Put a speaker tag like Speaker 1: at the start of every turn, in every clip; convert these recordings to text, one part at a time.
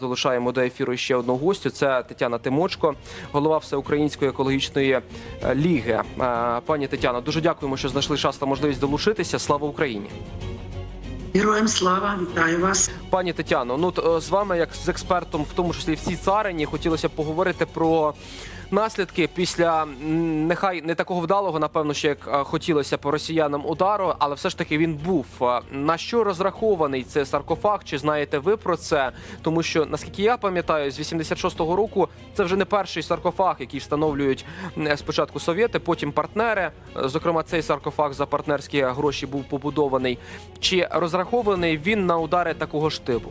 Speaker 1: Залишаємо до ефіру ще одного гостю. Це Тетяна Тимочко, голова Всеукраїнської екологічної е, ліги. Е, Пані Тетяно, дуже дякуємо, що знайшли час та можливість долучитися. Слава Україні!
Speaker 2: Героям слава, вітаю вас.
Speaker 1: Пані Тетяно, ну е, з вами, як з експертом, в тому числі в цій царині, хотілося б поговорити про наслідки після нехай не такого вдалого, напевно, ще як хотілося по росіянам удару, але все ж таки він був. На що розрахований цей саркофаг? Чи знаєте ви про це? Тому що наскільки я пам'ятаю, з 86-го року це вже не перший саркофаг, який встановлюють спочатку совєти, потім партнери. Зокрема, цей саркофаг за партнерські гроші був побудований. Чи розрахований він на удари такого ж типу?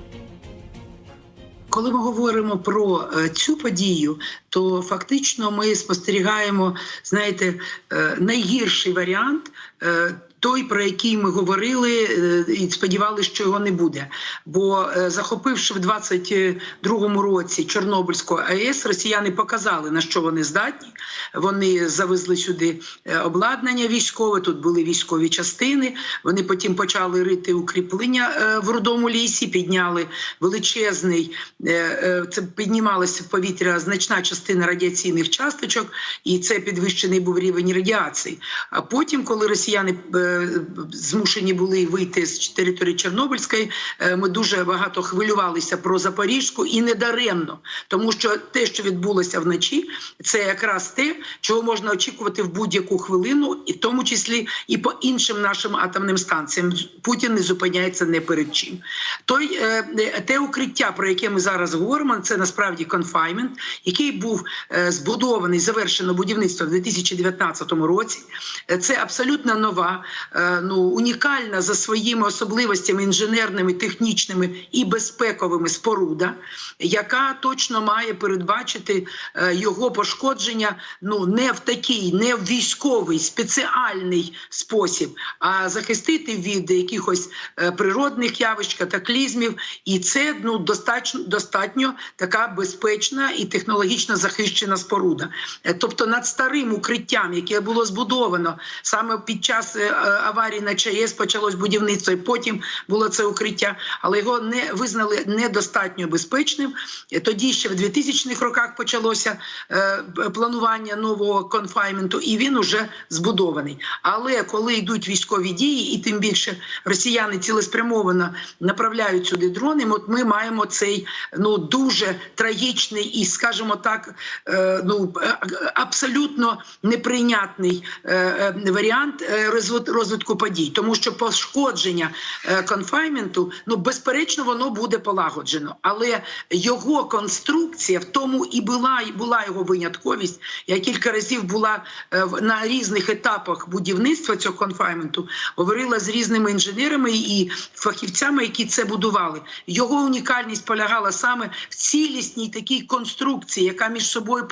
Speaker 2: Коли ми говоримо про е, цю подію, то фактично ми спостерігаємо, знаєте, е, найгірший варіант. Той, про який ми говорили, е, і сподівалися, що його не буде. Бо е, захопивши в 22-му році Чорнобильську АЕС, росіяни показали на що вони здатні. Вони завезли сюди е, обладнання військове. Тут були військові частини. Вони потім почали рити укріплення в рудому лісі, підняли величезний. Це піднімалася в повітря значна частина радіаційних часточок, і це підвищений був рівень радіації. А потім, коли росіяни змушені були вийти з території Чорнобильської, е, ми дуже багато хвилювалися про Запоріжку і недаремно, тому що те, що відбулося вночі, це якраз те, чого можна очікувати в будь-яку хвилину, і в тому числі і по іншим нашим атомним станціям. Путін не зупиняється не перед чим. Той е, те укриття, про яке ми зараз говоримо, це насправді конфаймент, який був е, збудований, завершено будівництво в 2019 році. Е, Це абсолютно нова, е, ну унікальна за своїми особливостями інженерними, технічними і безпековими споруда, яка точно має передбачити е, його пошкодження ну не в такий, не в військовий спеціальний спосіб, а захистити від якихось е, природних явищ, катаклізмів, і це ну достатньо достатньо така безпечна і технологічно захищена споруда. Е, Тобто над старим укриттям, яке було збудовано саме під час е, е, аварії на ЧАЕС, почалось будівництво, і потім було це укриття, але його не визнали недостатньо безпечним. Е, Тоді ще в 2000-х роках почалося е, планування нового конфайменту, і він уже збудований. Але коли йдуть військові дії, і тим більше росіяни цілеспрямовано направляють сюди дрони, от ми маємо цей ну дуже трагічний і, скажімо так, е, ну е, абсолютно неприйнятний е, е, варіант е, розвит- розвитку подій, тому що пошкодження е, конфайменту, ну безперечно, воно буде полагоджено, але його конструкція в тому і була і була його винятковість. Я кілька разів була е, на різних етапах будівництва цього конфайменту, говорила з різними інженерами і фахівцями, які це будували. Його унікальність полягала саме в цілісній такій конструкції, яка між собою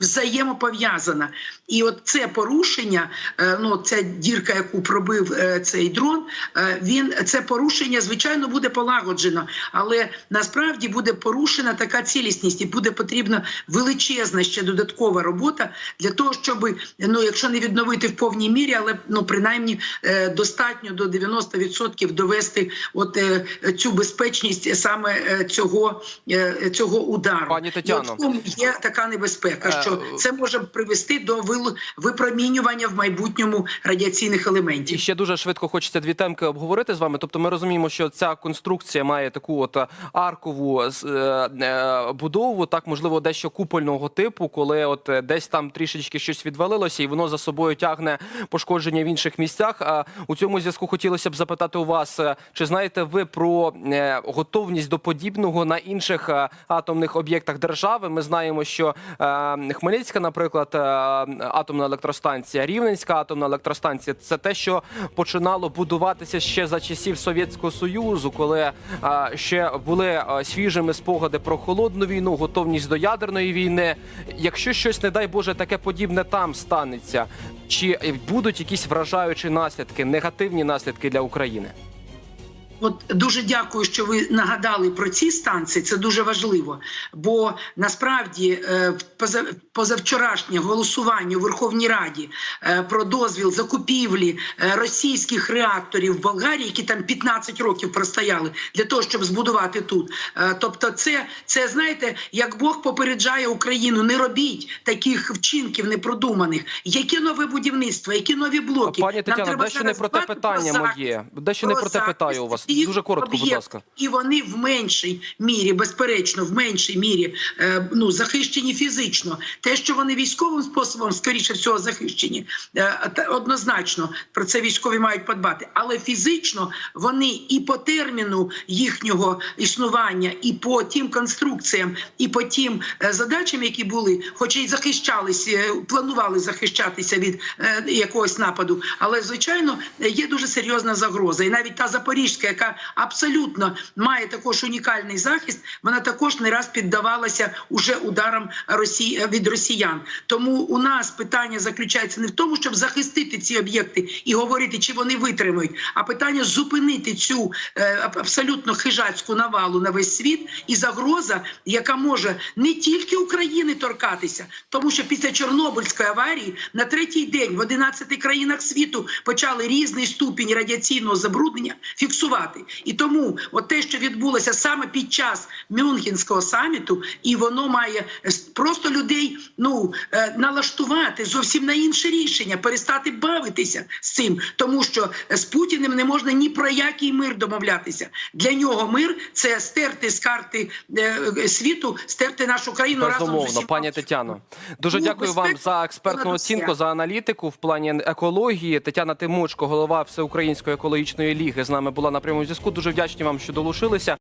Speaker 2: взаємопов'язана. І от це порушення, е, ну ця дірка, яку пробив е, цей дрон, е, він це порушення, звичайно, буде полагоджено, але насправді буде порушена така цілісність, і буде потрібна величезна ще додаткова робота для того, щоб ну, якщо не відновити в повній мірі, але ну принаймні е, достатньо до 90% довести от цю безпечність саме цього, цього удару.
Speaker 1: Пані
Speaker 2: І
Speaker 1: Тетяно.
Speaker 2: є така небезпека, що це може привести до випромінювання в майбутньому радіаційних елементів.
Speaker 1: І ще дуже швидко хочеться дві темки обговорити з вами. Тобто, ми розуміємо, що ця конструкція має таку от е, аркову е, е, будову, так можливо, дещо купольного типу, коли от десь там трішечки щось відвалилося, і воно за собою тягне пошкодження в інших місцях. А у цьому зв'язку хотілося б запитати у вас, чи знаєте ви про готовність до подібного на інших атомних об'єктах держави? Ми знаємо, що Хмельницька, наприклад, атомна електростанція, Рівненська атомна електростанція це те, що починало будуватися ще за часів Совєтського Союзу, коли е, ще були е, свіжими спогади про холодну війну, готовність до ядерної війни. Якщо щось, не дай Боже, таке подібне там станеться, чи будуть якісь вражаючі наслідки, негативні наслідки для України?
Speaker 2: От дуже дякую, що ви нагадали про ці станції. Це дуже важливо. Бо насправді е, поза- позавчорашнє голосування у Верховній Раді е, про дозвіл закупівлі е, російських реакторів в Болгарії, які там 15 років простояли для того, щоб збудувати тут. Тобто, це, це знаєте, як Бог попереджає Україну, не робіть таких вчинків непродуманих. Яке нове будівництво, які нові блоки?
Speaker 1: Пані
Speaker 2: треба
Speaker 1: дещо не про те питання
Speaker 2: захист,
Speaker 1: моє. Дещо не про те питаю у вас.
Speaker 2: Цих
Speaker 1: Дуже коротко, будь ласка.
Speaker 2: І вони в меншій мірі, безперечно, в меншій мірі е, ну, захищені фізично. Те, що вони військовим способом, скоріше всього, захищені, е, однозначно про це військові мають подбати. Але фізично вони і по терміну їхнього існування, і по тим конструкціям, і по тим е, задачам, які були, хоча й захищались, е, планували захищатися від е, якогось нападу. Але звичайно є дуже серйозна загроза. І навіть та Запорізька, яка абсолютно має також унікальний захист, вона також не раз піддавалася уже ударам Росії від росіян. Тому у нас питання заключається не в тому, щоб захистити ці об'єкти і говорити, чи вони витримають, а питання зупинити цю е, абсолютно хижацьку навалу на весь світ і загроза, яка може не тільки України торкатися, тому що після Чорнобильської аварії на третій день в 11 країнах світу почали різний ступінь радіаційного забруднення фіксувати. І тому, от те, що відбулося саме під час Мюнхенського саміту, і воно має е, просто людей ну е, налаштувати зовсім на інше рішення, перестати бавитися з цим, тому що е, з Путіним не можна ні про який мир домовлятися. Для нього мир це стерти з карти світу, стерти нашу країну разом з
Speaker 1: Безумовно,
Speaker 2: усіма.
Speaker 1: пані Тетяно. Дуже
Speaker 2: Ну,
Speaker 1: дякую вам за експертну оцінку, за аналітику в плані екології. Тетяна Тимочко, голова Всеукраїнської екологічної ліги, з нами була на прямому зв'язку. Дуже вдячні вам, що долучилися.